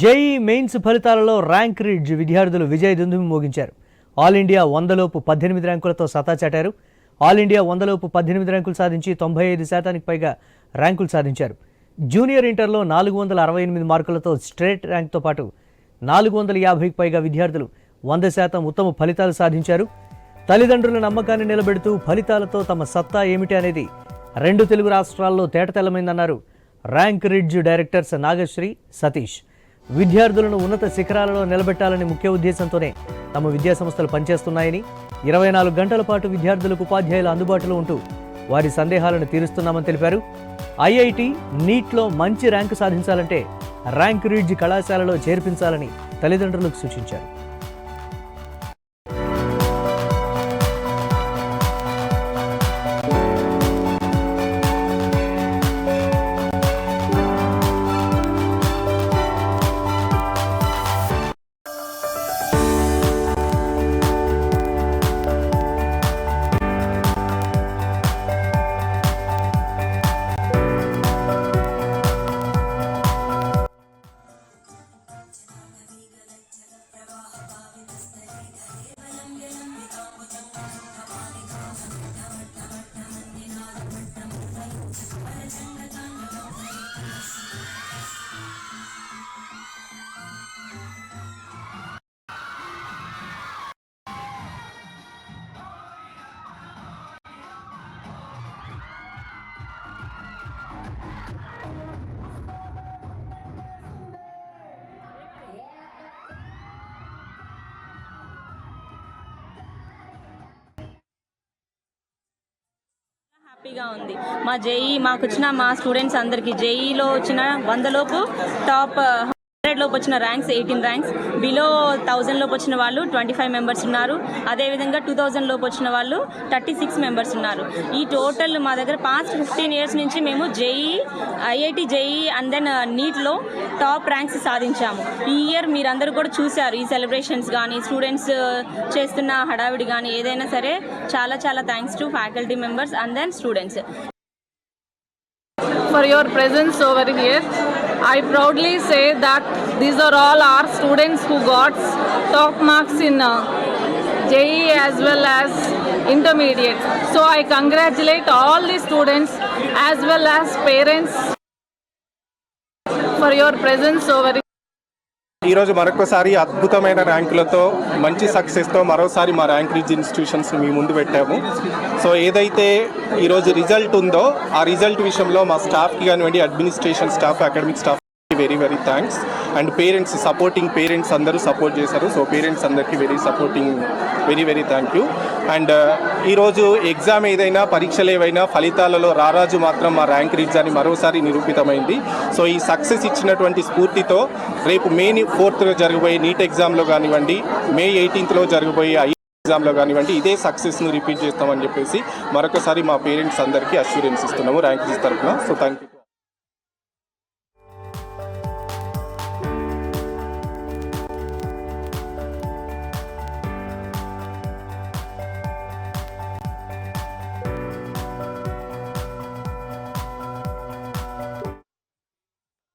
JEE mains ఫలితాలలో Rank Ridge విద్యార్థులు విజయ దుందుమి మోగించారు. ఆల్ ఇండియా వందలోపు పద్దెనిమిది ర్యాంకులతో సత్తా చాటారు. ఆల్ ఇండియా వందలోపు పద్దెనిమిది ర్యాంకులు సాధించి తొంభై ఐదు శాతానికి పైగా ర్యాంకులు సాధించారు. జూనియర్ ఇంటర్లో నాలుగు వందల అరవై ఎనిమిది మార్కులతో స్ట్రేట్ ర్యాంక్తో పాటు నాలుగు వందల యాభైకి పైగా విద్యార్థులు వంద శాతం ఉత్తమ ఫలితాలు సాధించారు. తల్లిదండ్రుల నమ్మకాన్ని నిలబెడుతూ ఫలితాలతో తమ సత్తా ఏమిటి అనేది రెండు తెలుగు రాష్ట్రాల్లో తేటతెల్లమైందన్నారు. Rank Ridge directors Nagasri Satish. విద్యార్థులను ఉన్నత శిఖరాలలో నిలబెట్టాలని ముఖ్య ఉద్దేశంతోనే తమ విద్యాసంస్థలు పనిచేస్తున్నాయని ఇరవై నాలుగు గంటల పాటు విద్యార్థులకు ఉపాధ్యాయులు అందుబాటులో ఉంటూ వారి సందేహాలను తీరుస్తున్నామని తెలిపారు. ఐఐటి నీట్లో మంచి ర్యాంకు సాధించాలంటే ర్యాంక్ రీడ్జ్ కళాశాలలో చేర్పించాలని తల్లిదండ్రులకు సూచించారు. హ్యాపీగా ఉంది. మా జేఈ మాకు వచ్చిన మా స్టూడెంట్స్ అందరికీ జేఈలో వచ్చిన వందలోపు టాప్ లోపు వచ్చిన ranks eighteen ranks. Below thousand లోపు వచ్చిన వాళ్ళు ట్వంటీ ఫైవ్ మెంబర్స్ ఉన్నారు అదేవిధంగా టూ థౌజండ్ లోపు వచ్చిన వాళ్ళు థర్టీ సిక్స్ మెంబర్స్ ఉన్నారు. ఈ టోటల్ మా దగ్గర పాస్ట్ ఫిఫ్టీన్ ఇయర్స్ నుంచి మేము JEE IIT JEE and then నీట్లో top ranks సాధించాము. ఈ ఇయర్ మీరందరూ కూడా చూశారు. ఈ సెలబ్రేషన్స్ కానీ స్టూడెంట్స్ చేస్తున్న హడావిడి కానీ ఏదైనా సరే చాలా చాలా thanks to faculty members and then students for your presence over here. I proudly say that these are all our students who got top marks in uh, JE as well as intermediate. So I congratulate all the students as well as parents for your presence over here. ఈరోజు మరొకసారి అద్భుతమైన ర్యాంకులతో మంచి సక్సెస్తో మరోసారి మా rank రీజ్ institutions మీ ముందు పెట్టాము. So ఏదైతే ఈరోజు రిజల్ట్ ఉందో ఆ రిజల్ట్ విషయంలో మా స్టాఫ్కి కానివ్వండి administration staff academic staff very very thanks and parents supporting parents అందరూ సపోర్ట్ చేశారు. సో పేరెంట్స్ అందరికీ very supporting very very thank you and uh, ఈరోజు ఎగ్జామ్ ఏదైనా పరీక్షలు ఏవైనా ఫలితాలలో రారాజు మాత్రం మా ర్యాంక్ రీచ్ అని మరోసారి నిరూపితమైంది. సో ఈ సక్సెస్ ఇచ్చినటువంటి స్ఫూర్తితో రేపు మే ఫోర్త్లో జరగబోయే నీట్ ఎగ్జామ్లో కానివ్వండి మే ఎయిటీన్త్లో జరగబోయే ఐ ఎగ్జామ్లో కానివ్వండి ఇదే సక్సెస్ను రిపీట్ చేస్తామని చెప్పేసి మరొకసారి మా పేరెంట్స్ అందరికీ అష్యూరెన్స్ ఇస్తున్నాము ర్యాంక్ తరఫున. So thank you